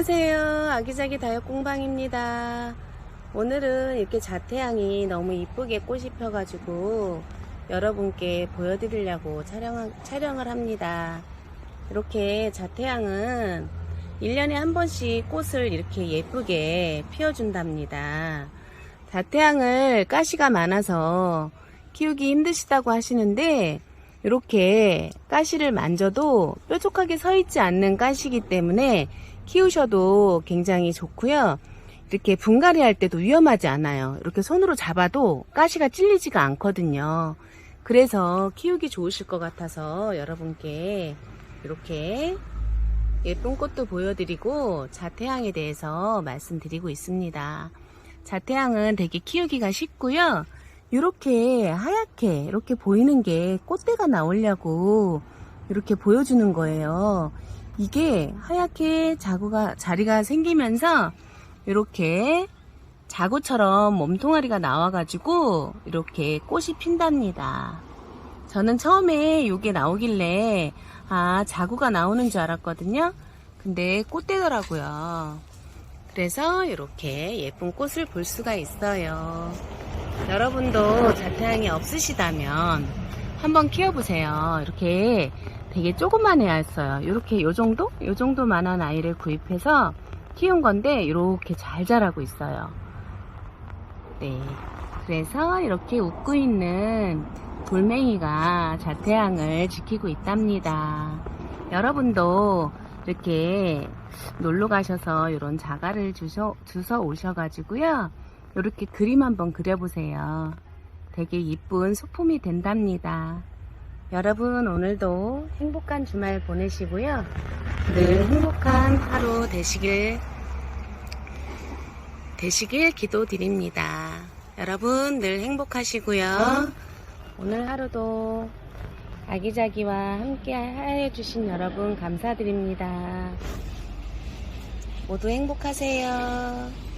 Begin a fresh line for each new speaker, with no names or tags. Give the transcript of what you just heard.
안녕하세요. 아기자기 다육공방입니다. 오늘은 이렇게 자태양이 너무 이쁘게 꽃이 펴가지고 여러분께 보여드리려고 촬영, 촬영을 합니다. 이렇게 자태양은 1년에 한 번씩 꽃을 이렇게 예쁘게 피워준답니다. 자태양을 가시가 많아서 키우기 힘드시다고 하시는데 이렇게 가시를 만져도 뾰족하게 서 있지 않는 가시기 때문에 키우셔도 굉장히 좋고요. 이렇게 분갈이 할 때도 위험하지 않아요. 이렇게 손으로 잡아도 가시가 찔리지가 않거든요. 그래서 키우기 좋으실 것 같아서 여러분께 이렇게 예쁜 꽃도 보여드리고 자태양에 대해서 말씀드리고 있습니다. 자태양은 되게 키우기가 쉽고요. 이렇게 하얗게 이렇게 보이는 게 꽃대가 나오려고 이렇게 보여주는 거예요. 이게 하얗게 자구가 자리가 생기면서 이렇게 자구처럼 몸통아리가 나와가지고 이렇게 꽃이 핀답니다. 저는 처음에 이게 나오길래 아 자구가 나오는 줄 알았거든요. 근데 꽃대더라고요. 그래서 이렇게 예쁜 꽃을 볼 수가 있어요. 여러분도 자태양이 없으시다면 한번 키워보세요. 이렇게 되게 조그만 애였어요. 이렇게 요 정도? 요 정도만한 아이를 구입해서 키운 건데 이렇게 잘 자라고 있어요. 네. 그래서 이렇게 웃고 있는 돌멩이가 자태양을 지키고 있답니다. 여러분도 이렇게 놀러 가셔서 이런 자가를 주셔, 주서 오셔가지고요. 이렇게 그림 한번 그려보세요. 되게 이쁜 소품이 된답니다. 여러분 오늘도 행복한 주말 보내시고요. 늘 행복한 하루 되시길 되시길 기도드립니다. 여러분 늘 행복하시고요. 오늘 하루도 아기자기와 함께 해주신 여러분 감사드립니다. 모두 행복하세요.